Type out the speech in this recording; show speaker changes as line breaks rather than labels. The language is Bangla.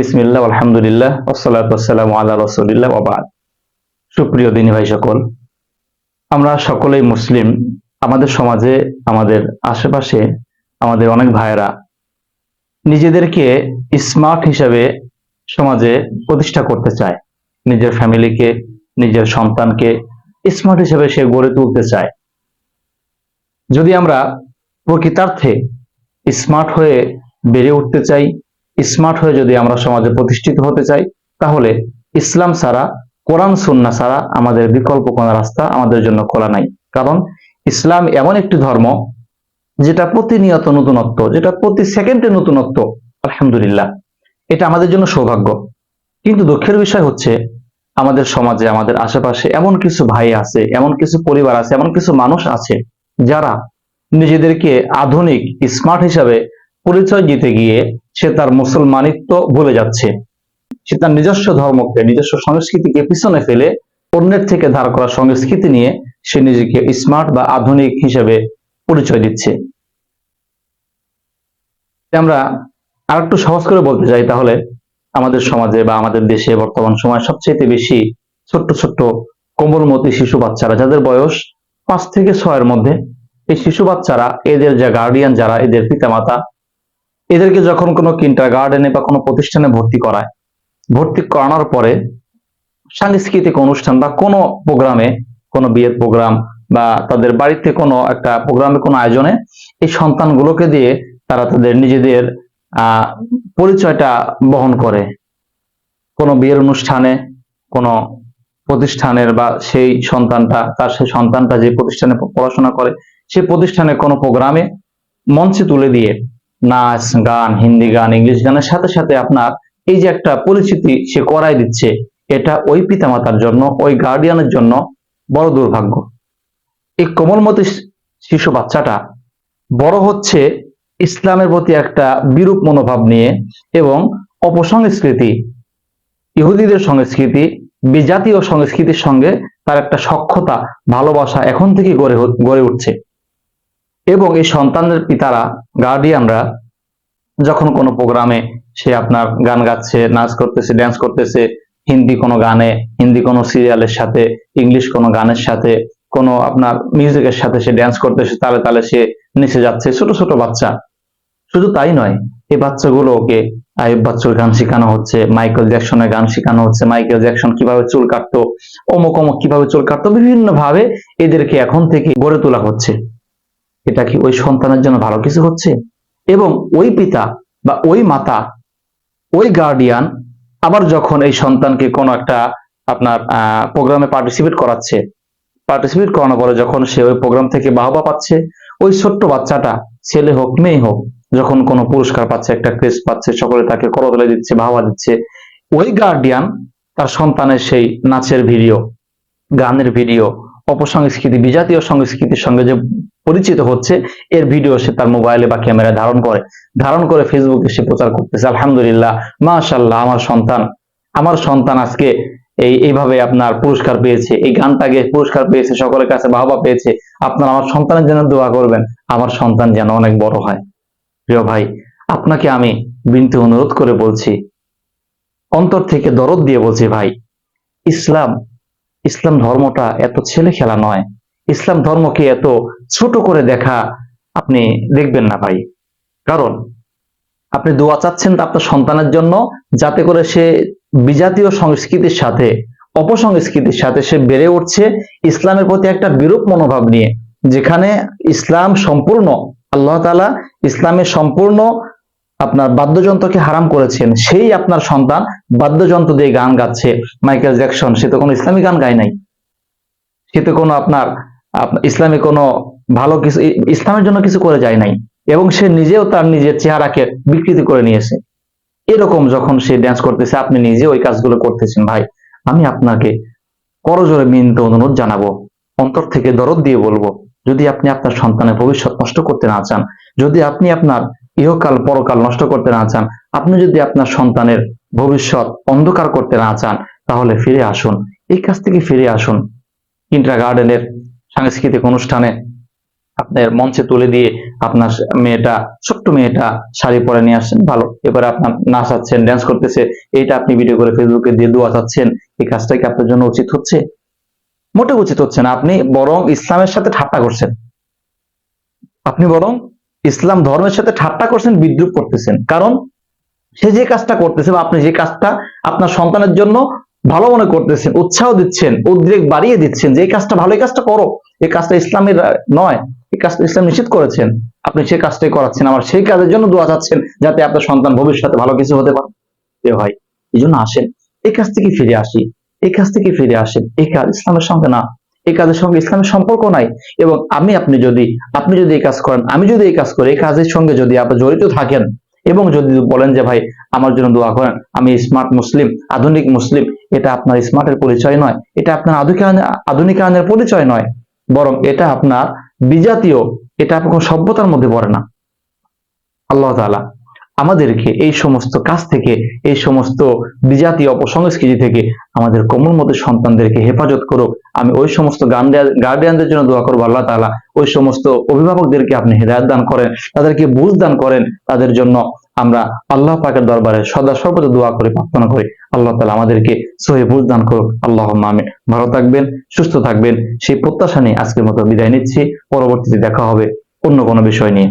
বিসমিল্লাহ, আলহামদুলিল্লাহ ওসালাতাম আল্লাহ রসুলিল্লাহ ওবাদ সুপ্রিয় দিনী ভাই সকল, আমরা সকলেই মুসলিম। আমাদের সমাজে, আমাদের আশেপাশে, আমাদের অনেক ভাইয়েরা নিজেদেরকে স্মার্ট হিসাবে সমাজে প্রতিষ্ঠা করতে চায়। নিজের ফ্যামিলিকে, নিজের সন্তানকে স্মার্ট হিসেবে সে গড়ে তুলতে চায়। যদি আমরা প্রকৃতার্থে স্মার্ট হয়ে বেড়ে উঠতে চাই স্মার্ট হয়ে যদি আমরা সমাজে প্রতিষ্ঠিত হতে চাই, তাহলে ইসলাম ছাড়া, কোরআন সুন্না ছাড়া আমাদের বিকল্প কোনো রাস্তা আমাদের জন্য খোলা নাই। কারণ ইসলাম এমন একটি ধর্ম, যেটা প্রতিনিয়ত নতুনত্ব, যেটা প্রতি সেকেন্ডে নতুনত্ব, আলহামদুলিল্লাহ। এটা আমাদের জন্য সৌভাগ্য। কিন্তু দুঃখের বিষয় হচ্ছে, আমাদের সমাজে, আমাদের আশেপাশে এমন কিছু ভাই আছে, এমন কিছু পরিবার আছে, এমন কিছু মানুষ আছে, যারা নিজেদেরকে আধুনিক, স্মার্ট হিসাবে পরিচয় দিতে গিয়ে সে তার মুসলমানিত্ব ভুলে যাচ্ছে। সে তার নিজস্ব ধর্মকে, নিজস্ব সংস্কৃতিকে পিছনে ফেলে অন্যের থেকে ধার করা সংস্কৃতি নিয়ে সে নিজেকে স্মার্ট বা আধুনিক হিসেবে পরিচয় দিচ্ছে। আমরা আর একটু সহজ করে বলতে চাই তাহলে আমাদের সমাজে বা আমাদের দেশে বর্তমান সময় সবচেয়ে বেশি ছোট্ট ছোট্ট কোমলমতি শিশু বাচ্চারা, যাদের বয়স পাঁচ থেকে ছয়ের মধ্যে, এই শিশু বাচ্চারা, এদের যে গার্ডিয়ান যারা, এদের পিতামাতা এদেরকে যখন কোনো কিন্টার গার্ডেনে বা কোনো প্রতিষ্ঠানে ভর্তি করায়, ভর্তি করানোর পরে সাংস্কৃতিক অনুষ্ঠান বা কোনো প্রোগ্রামে, কোনো বিয়ের প্রোগ্রাম বা তাদের বাড়িতে কোনো একটা প্রোগ্রামে, কোনো আয়োজনে এই সন্তানগুলোকে দিয়ে তারা তাদের নিজেদের পরিচয়টা বহন করে। কোনো বিয়ের অনুষ্ঠানে, কোনো প্রতিষ্ঠানের বা সেই সন্তানটা, তার সেই সন্তানটা যে প্রতিষ্ঠানে পড়াশোনা করে সেই প্রতিষ্ঠানে কোনো প্রোগ্রামে মঞ্চে তুলে দিয়ে নাচ, গান, হিন্দি গান, ইংলিশ গানের সাথে সাথে আপনার এই যে একটা পরিচিতি সে করাই দিচ্ছে, এটা ওই পিতামাতার জন্য, ওই গার্ডিয়ানের জন্য বড় দুর্ভাগ্য। এই কোমলমতি শিশু বাচ্চাটা বড় হচ্ছে ইসলামের প্রতি একটা বিরূপ মনোভাব নিয়ে এবং অপসংস্কৃতি, ইহুদিদের সংস্কৃতি, বিজাতীয় সংস্কৃতির সঙ্গে তার একটা সক্ষতা, ভালোবাসা এখন থেকে গড়ে গড়ে উঠছে। এবং এই সন্তানদের পিতারা গার্ডিয়ানরা যখন কোনো প্রোগ্রামে সে আপনার গান গাচ্ছে, নাচ করতেছে ড্যান্স করতেছে, হিন্দি কোনো গানে, হিন্দি কোনো সিরিয়ালের সাথে, ইংলিশ কোনো গানের সাথে, কোনো আপনার মিউজিকের সাথে সে ড্যান্স করতেছে, তালে তালে সে নিচে যাচ্ছে, ছোট ছোট বাচ্চা। শুধু তাই নয়, এই বাচ্চাগুলোকে আয়ুব বাচ্চুর গান শেখানো হচ্ছে, মাইকেল জ্যাকসনের গান শেখানো হচ্ছে, মাইকেল জ্যাকসন কীভাবে চুল কাটতো, অমুক অমুক কীভাবে চুল কাটতো বিভিন্ন ভাবে এদেরকে এখন থেকে গড়ে তোলা হচ্ছে। এটা কি ওই সন্তানের জন্য ভালো কিছু হচ্ছে? এবং ওই পিতা বা ওই মাতা, ওই গার্ডিয়ান আবার যখন এই সন্তানকে কোনো একটা আপনার প্রোগ্রামে পার্টিসিপেট করাচ্ছে পার্টিসিপেট করানোর পরে যখন সে ওই প্রোগ্রাম থেকে বাহবা পাচ্ছে, ওই ছোট্ট বাচ্চাটা, ছেলে হোক, মেয়ে হোক, যখন কোনো পুরস্কার পাচ্ছে, একটা ক্রেস পাচ্ছে, সকলে তাকে করতলে দিচ্ছে, বাহবা দিচ্ছে, ওই গার্ডিয়ান তার সন্তানের সেই নাচের ভিডিও গানের ভিডিও অপসংস্কৃতি, বিজাতীয় সংস্কৃতির সঙ্গে যে পরিচিত হচ্ছে, এর ভিডিও সে তার মোবাইলে বা ক্যামেরায় ধারণ করে। ধারণ করে ফেসবুকে সে প্রচার করতেছে। আলহামদুলিল্লাহ মাশাল্লাহ আমার সন্তান আমার সন্তান আজকে এই, এইভাবে আপনার পুরস্কার পেয়েছে, এই গানটাকে পুরস্কার পেয়েছে, সকলের কাছে বাহবা পেয়েছে। আপনার আমার সন্তানের জন্য দোয়া করবেন, আমার সন্তান যেন অনেক বড় হয়। প্রিয় ভাই, আপনাকে আমি বিনতে অনুরোধ করে বলছি, অন্তর থেকে দরদ দিয়ে বলছি ভাই, ইসলাম ইসলাম ধর্মটা এত ছেলে খেলা নয়। ইসলাম ধর্মকে এত ছোট করে দেখা আপনি দেখবেন না ভাই। কারণ আপনি দোয়া চাচ্ছেন আপনার সন্তানের জন্য, যাতে করে সে বিজাতীয় সংস্কৃতির সাথে, অপসংস্কৃতির সাথে সে বেড়ে উঠছে ইসলামের প্রতি একটা বিরূপ মনোভাব নিয়ে, যেখানে ইসলাম সম্পূর্ণ, আল্লাহ তালা ইসলামের সম্পূর্ণ আপনার বাদ্যযন্ত্রকে হারাম করেছেন, সেই আপনার সন্তান বাদ্যযন্ত্র দিয়ে গান গাচ্ছে। মাইকেল জ্যাকসন, সে তো কোনো ইসলামী গান গায় নাই। সে তো কোনো আপনার ইসলামী কোনো ভালো কিছু ইসলামের জন্য কিছু করে যায় নাই। এবং সে নিজেও তার নিজের চেহারাকে বিকৃতি করে নিয়েছে। এরকম যখন সে ড্যান্স করতেছে, আপনি নিজে ওই কাজগুলো করতেছেন, ভাই, আমি আপনাকে করজোরে মিনতে অনুরোধ জানাব, অন্তর থেকে দরদ দিয়ে বলব, যদি আপনি আপনার সন্তানের ভবিষ্যৎ নষ্ট করতে না চান, যদি আপনি আপনার ইহকাল পরকাল নষ্ট করতে না চান, আপনি যদি আপনার সন্তানের ভবিষ্যৎ অন্ধকার করতে না চান, তাহলে ফিরে আসুন। এই কাজ থেকে ফিরে আসুন। ইন্টার গার্ডেনের সাংস্কৃতিক অনুষ্ঠানে আপনার মঞ্চে তুলে দিয়ে আপনার মেয়েটা, ছোট্ট মেয়েটা শাড়ি পরে নিয়ে আসছেন, ভালো। এবারে আপনার নাচাচ্ছেন ড্যান্স করতেছে, এইটা আপনি ভিডিও করে ফেসবুকে দিয়ে দোয়া চাচ্ছেন, এই কাজটা কি আপনার জন্য উচিত হচ্ছে? মোটে উচিত হচ্ছে না, আপনি বরং ইসলামের সাথে ঠাট্টা করছেন। আপনি বরং ইসলাম ধর্মের সাথে ঠাট্টা করছেন, বিদ্রুপ করতেছেন। কারণ সে যে কাজটা করতেছে বা আপনি যে কাজটা আপনার সন্তানের জন্য ভালো মনে করতেছেন, উৎসাহ দিচ্ছেন উদ্রেক বাড়িয়ে দিচ্ছেন যে এই কাজটা ভালো, এই কাজটা করো। এই কাজটা ইসলামের নয়। এই কাজটা ইসলাম নিষেধ করেছেন। আপনি সেই কাজটাই করাচ্ছেন। আমার সেই কাজের জন্য দোয়া চাচ্ছেন যাতে আপনার সন্তান ভবিষ্যতে ভালো কিছু হতে পারে। এ ভাই, এই জন্য আসেন। এই কাজ থেকে ফিরে আসি। এই কাজ থেকে ফিরে আসেন। এই কাজ ইসলামের সঙ্গে না। এই কাজের সঙ্গে ইসলামের সম্পর্ক নাই। এবং আমি আপনি যদি আপনি যদি এই কাজ করেন, আমি যদি এই কাজ করি, এই কাজের সঙ্গে যদি আপনি জড়িত থাকেন এবং যদি বলেন যে, ভাই, আমার জন্য দোয়া করেন, আমি স্মার্ট মুসলিম, আধুনিক মুসলিম, এটা আপনার স্মার্টের পরিচয় নয়, এটা আপনার আধুনিকায়নের পরিচয় নয়, বরং এটা আপনার বিজাতীয়, এটা আপনার সভ্যতার মধ্যে পড়ে না। আল্লাহ তাআলা আমাদেরকে এই সমস্ত কাজ থেকে, এই সমস্ত বিজাতীয় অপসংস্কৃতি থেকে আমাদের কোমল মতো সন্তানদেরকে হেফাজত করুক। আমি ওই সমস্ত গার্ডিয়ানদের জন্য দোয়া করব আল্লাহ তাআলা। ওই সমস্ত অভিভাবকদেরকে আপনি হেদায়ত দান করেন, তাদেরকে বুঝ দান করেন। তাদের জন্য আমরা আল্লাহ পাকের দরবারে সদা সর্বদা দোয়া করে, প্রার্থনা করি। আল্লাহ তালা আমাদেরকে সহি বুঝ দান করুক। আল্লাহ আমিন। ভালো থাকবেন, সুস্থ থাকবেন। সেই প্রত্যাশা নিয়ে আজকের মতো বিদায় নিচ্ছি। পরবর্তীতে দেখা হবে অন্য কোনো বিষয় নিয়ে।